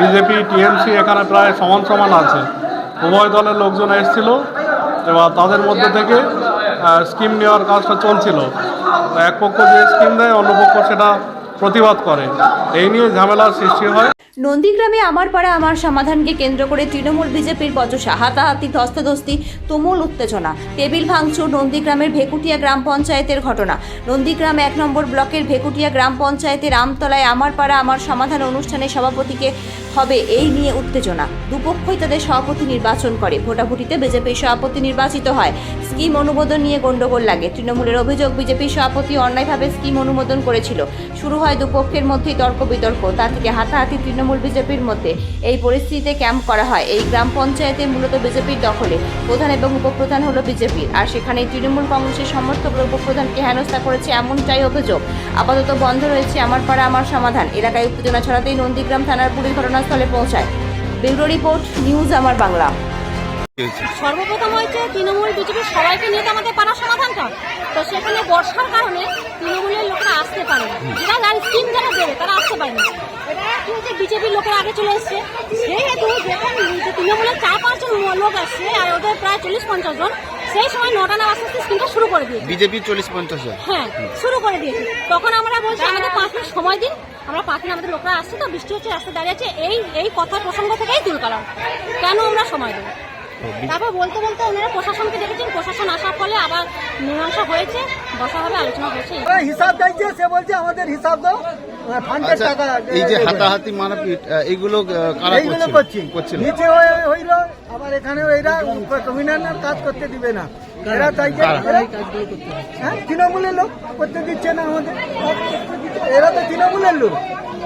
BJP, TMC এখানে প্রায় সমান সমান আছে। উভয় দলের লোকজন এসেছিল, এবার তাদের মধ্যে থেকে স্কিম নেওয়ার কাজটা চলছিল। এক পক্ষ যে স্কিম দেয়, অন্য পক্ষ সেটা প্রতিবাদ করে। এই নিয়ে ঝামেলার সৃষ্টি হয়। নন্দীগ্রামে আমার পাড়া আমার সমাধানকে কেন্দ্র করে তৃণমূল বিজেপির বচসা হাতাহাতি ধস্তাধস্তি তুমুল উত্তেজনা, টেবিল ভাঙচুর নন্দীগ্রামের ভেকুটিয়া গ্রাম পঞ্চায়েতের ঘটনা। নন্দীগ্রাম এক নম্বর ব্লকের ভেকুটিয়া গ্রাম পঞ্চায়েতের আমতলায় আমার পাড়া আমার সমাধান অনুষ্ঠানে সভাপতিকে হবে এই নিয়ে উত্তেজনা। দুপক্ষই তাদের সভাপতি নির্বাচন করে। ভোটাভুটিতে বিজেপির সভাপতি নির্বাচিত হয়। স্কিম অনুমোদন নিয়ে গন্ডগোল লাগে। তৃণমূলের অভিযোগ, বিজেপির সভাপতি অন্যায়ভাবে স্কিম অনুমোদন করেছিল। শুরু হয় দুপক্ষের মধ্যেই তর্ক বিতর্ক। তা থেকে হাতাহাতি তৃণমূল বিজেপির মধ্যে এই পরিস্থিতিতে ক্যাম্প করা হয়। এই গ্রাম পঞ্চায়েতে মূলত বিজেপির দখলে। প্রধান এবং উপপ্রধান হলো বিজেপির আর সেখানে তৃণমূল কংগ্রেসের সমর্থকরা উপপ্রধানকে হেনস্থা করেছে এমনটাই অভিযোগ। আপাতত বন্ধ রয়েছে আমার পাড়া, আমার সমাধান। এলাকায় উত্তেজনা ছড়াতেই নন্দীগ্রাম থানার পুলিশ ঘটনাস্থলে পৌঁছায়। ব্যুরো রিপোর্ট, নিউজ আমার বাংলা। সর্বপ্রথম হয়েছে তৃণমূল বিজেপি সবাইকে নিয়ে তো আমাদের পাড়ার সমাধানটা তো সেখানে বর্ষার কারণে তৃণমূলের লোকেরা আসতে পারে না। যারা স্কিম যারা দেবে তারা আসতে পারে না। এটা কি হচ্ছে বিজেপির লোকেরা আগে চলে এসছে। সেহেতু যখন তৃণমূলের চার পাঁচজন লোক আসছে আর ওদের প্রায় চল্লিশ পঞ্চাশ জন সেই সময় নটা না আস্তে আস্তে স্কিমটা শুরু করে দিয়েছে। বিজেপি চল্লিশ পঞ্চাশ হ্যাঁ শুরু করে দিয়েছে। তখন আমরা বলছি আমাদের পাঁচ মিনিট সময় দিন। আমরা পাঁচ মিনিট আমাদের লোকরা আসছে তো বৃষ্টি হচ্ছে রাস্তায় দাঁড়িয়ে আছে এই এই কথা প্রসঙ্গ থেকেই তুল করা। কেন আমরা সময় দেবো? তারপর বলতে বলতে ওনারা প্রশাসনকে দেখেছেন প্রশাসন আসার ফলে আবার মীমাংসা হয়েছে বসা হবে আলোচনা হয়েছে। হিসাব চাইছে সে বলছে আমাদের হিসাব দাও। ফান্ডের আচ্ছা টাকা এই যে হাতাহাতি মারপিট এইগুলো কারা করছি। করছিল। নিচে হয়ে হইল আবার এখানেও এরা কমিশনার কাজ করতে দিবে না। এরা চাইছে হ্যাঁ তৃণমূলের লোক করতে দিচ্ছে না আমাদের। এরা তো তৃণমূলের লোক।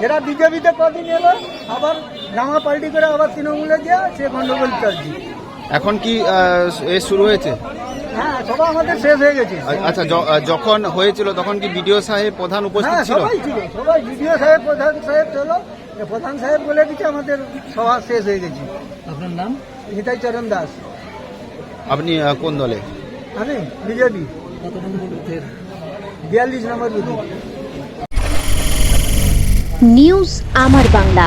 এরা বিজেপিতে কদিন এলো আবার জামা পাল্টি করে আবার তৃণমূলে গিয়ে সে গন্ডগোল চলছে। এখন কি এ শুরু হয়েছে? হ্যাঁ সবাই আমাদের শেষ হয়ে গেছে। আচ্ছা যখন হয়েছিল তখন কি বিডিও সাহেব প্রধান উপস্থিত হ্যাঁ ছিল? সবাই ছিল সবাই বিডিও সাহেব প্রধান সাহেব চলো প্রধান সাহেব বলে দিচ্ছে আমাদের সভা শেষ হয়ে গেছে। আপনার নাম? নিতাই চরণ দাস। আপনি কোন দলে? আমি বিজেপি। বিয়াল্লিশ নম্বর নিউজ আমার বাংলা।